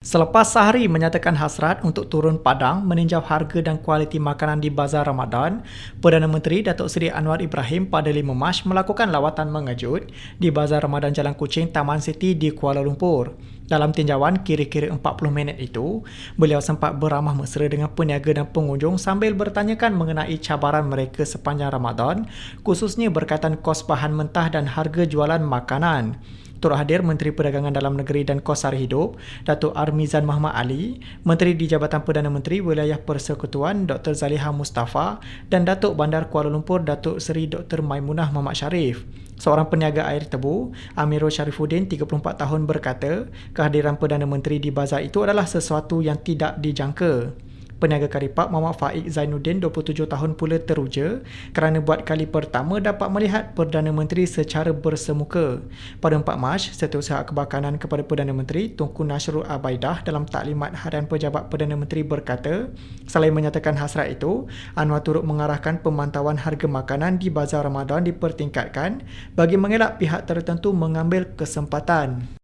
Selepas sehari menyatakan hasrat untuk turun padang meninjau harga dan kualiti makanan di Bazar Ramadan, Perdana Menteri Datuk Seri Anwar Ibrahim pada 5 Mac melakukan lawatan mengejut di Bazar Ramadan Jalan Kuching, Taman City di Kuala Lumpur. Dalam tinjauan kira-kira 40 minit itu, beliau sempat beramah mesra dengan peniaga dan pengunjung sambil bertanyakan mengenai cabaran mereka sepanjang Ramadan, khususnya berkaitan kos bahan mentah dan harga jualan makanan. Turut hadir Menteri Perdagangan Dalam Negeri dan Kos Sara Hidup, Datuk Armizan Muhammad Ali, Menteri di Jabatan Perdana Menteri Wilayah Persekutuan Dr. Zaliha Mustafa dan Datuk Bandar Kuala Lumpur Datuk Seri Dr. Maimunah Muhammad Sharif. Seorang peniaga air tebu, Amirul Sharifuddin, 34 tahun berkata, kehadiran Perdana Menteri di bazar itu adalah sesuatu yang tidak dijangka. Peniaga Karipap Muhammad Faik Zainuddin 27 tahun pula teruja kerana buat kali pertama dapat melihat Perdana Menteri secara bersemuka. Pada 4 Mac, Setiausaha Kebakaran kepada Perdana Menteri Tunku Nasrul Abaidah dalam taklimat harian pejabat Perdana Menteri berkata, selain menyatakan hasrat itu, Anwar turut mengarahkan pemantauan harga makanan di bazar Ramadan dipertingkatkan bagi mengelak pihak tertentu mengambil kesempatan.